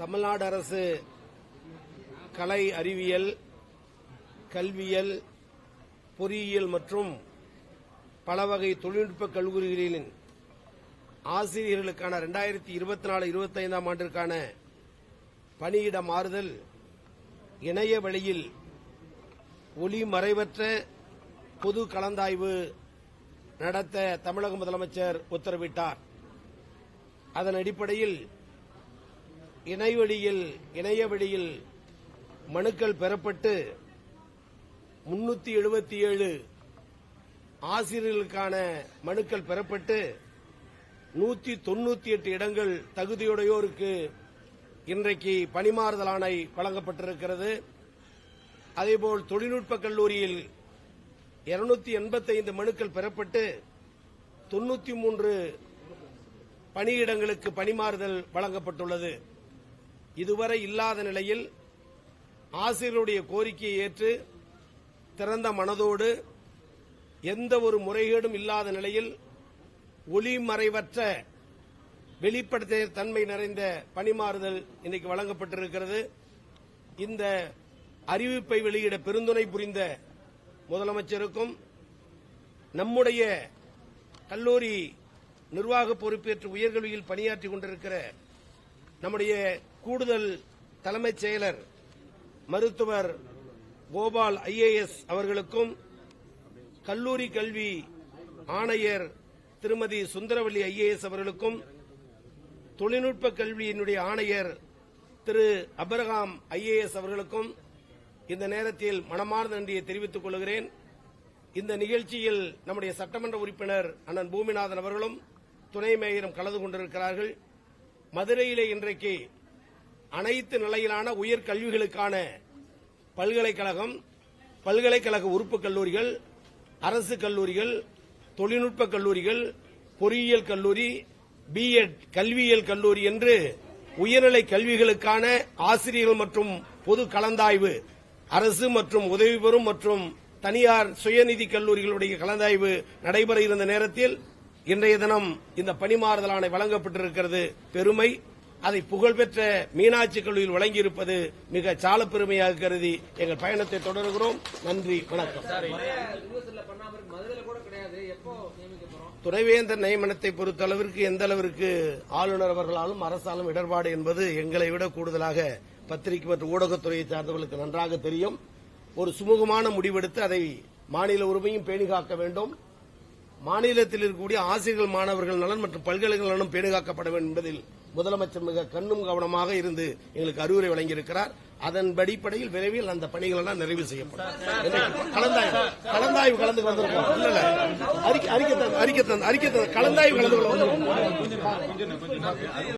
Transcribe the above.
தமிழ்நாடு அரசு கலை அறிவியல் கல்வியல் பொறியியல் மற்றும் பல வகை தொழில்நுட்ப கல்லூரிகளின் ஆசிரியர்களுக்கான இரண்டாயிரத்தி இருபத்தி நாலு இருபத்தைந்தாம் ஆண்டிற்கான பணியிட மாறுதல் இணைய வழியில் ஒளி மறைவற்ற பொது கலந்தாய்வு நடத்த தமிழக முதலமைச்சர் உத்தரவிட்டார். அதன் அடிப்படையில் இணையவழியில் இணைய வழியில் மனுக்கள் பெறப்பட்டு முன்னூத்தி எழுபத்தி ஏழு ஆசிரியர்களுக்கான மனுக்கள் பெறப்பட்டு நூத்தி தொன்னூத்தி எட்டு இடங்கள் தகுதியுடையோருக்கு இன்றைக்கு பணிமாறுதல் ஆணை வழங்கப்பட்டிருக்கிறது. அதேபோல் தொழில்நுட்ப கல்லூரியில் இருநூத்தி எண்பத்தைந்து மனுக்கள் பெறப்பட்டு தொன்னூத்தி மூன்று பணியிடங்களுக்கு பணிமாறுதல் வழங்கப்பட்டுள்ளது. இதுவரை இல்லாத நிலையில் ஆசிரியருடைய கோரிக்கையை ஏற்று திறந்த மனதோடு எந்த ஒரு முறைகேடும் இல்லாத நிலையில் ஒளிமறைவற்ற வெளிப்படுத்த தன்மை நிறைந்த பணிமாறுதல் இன்றைக்கு வழங்கப்பட்டிருக்கிறது. இந்த அறிவிப்பை வெளியிட பெருந்துணை புரிந்த முதலமைச்சருக்கும் நம்முடைய கல்லூரி நிர்வாக பொறுப்பேற்று உயர்கல்வியில் பணியாற்றிக் கொண்டிருக்கிற நம்முடைய கூடுதல் தலைமைச் செயலர் மருத்துவர் கோபால் ஐஏஎஸ் அவர்களுக்கும் கல்லூரி கல்வி ஆணையர் திருமதி சுந்தரவல்லி ஐஏஎஸ் அவர்களுக்கும் தொழில்நுட்ப கல்வியினுடைய ஆணையர் திரு அபரகாம் ஐஏஎஸ் அவர்களுக்கும் இந்த நேரத்தில் மனமார்ந்த நன்றியை தெரிவித்துக் கொள்கிறேன். இந்த நிகழ்ச்சியில் நம்முடைய சட்டமன்ற உறுப்பினர் அண்ணன் பூமிநாதன் அவர்களும் துணை மேயரும் கலந்து கொண்டிருக்கிறார்கள். மதுரையிலே இன்றைக்கு அனைத்து நிலையிலான உயர்கல்விகளுக்கான பல்கலைக்கழகம் பல்கலைக்கழக உறுப்பு கல்லூரிகள் அரசு கல்லூரிகள் தொழில்நுட்ப கல்லூரிகள் பொறியியல் கல்லூரி பிஎட் கல்வியியல் கல்லூரி என்று உயர்நிலை கல்விகளுக்கான ஆசிரியர்கள் மற்றும் பொது கலந்தாய்வு அரசு மற்றும் உதவி பெறும் மற்றும் தனியார் சுயநிதி கல்லூரிகளுடைய கலந்தாய்வு நடைபெற இருந்த நேரத்தில் இன்றைய தினம் இந்த பணிமாறுதல் ஆணை வழங்கப்பட்டிருக்கிறது. பெருமை. அதை புகழ்பெற்ற மீனாட்சி கல்லூரியில் வழங்கியிருப்பது மிக சால பெருமையாக கருதி எங்கள் பயணத்தை தொடர்கிறோம். நன்றி வணக்கம். துணைவேந்தர் நியமனத்தை பொறுத்த அளவிற்கு எந்த அளவிற்கு ஆளுநர் அவர்களாலும் அரசாலும் இடர்பாடு என்பது எங்களை விட கூடுதலாக பத்திரிகை மற்றும் ஊடகத்துறையை சார்ந்தவர்களுக்கு நன்றாக தெரியும். ஒரு சுமூகமான முடிவெடுத்து அதை மாநில உரிமையும் பேணி காக்க வேண்டும். மாநிலத்தில் இருக்கக்கூடிய ஆசிரியர்கள் மாணவர்கள் நலன் மற்றும் பல்கலைக்கழக நலனும் பேணுகாக்கப்பட வேண்டும் என்பதில் முதலமைச்சர் மிக கண்ணும் கவனமாக இருந்து எங்களுக்கு அறிவுரை வழங்கியிருக்கிறார். அதன் அடிப்படையில் விரைவில் அந்த பணிகள் எல்லாம் நிறைவு செய்யப்படும். கலந்தாய்வு. கலந்தாய்வு கலந்து வந்திருக்கோம். இல்ல அறிக்கை அறிக்கை அறிக்கை தந்து- அறிக்கை கலந்தாய்வு கலந்து கொள்ள வந்திருக்கோம்.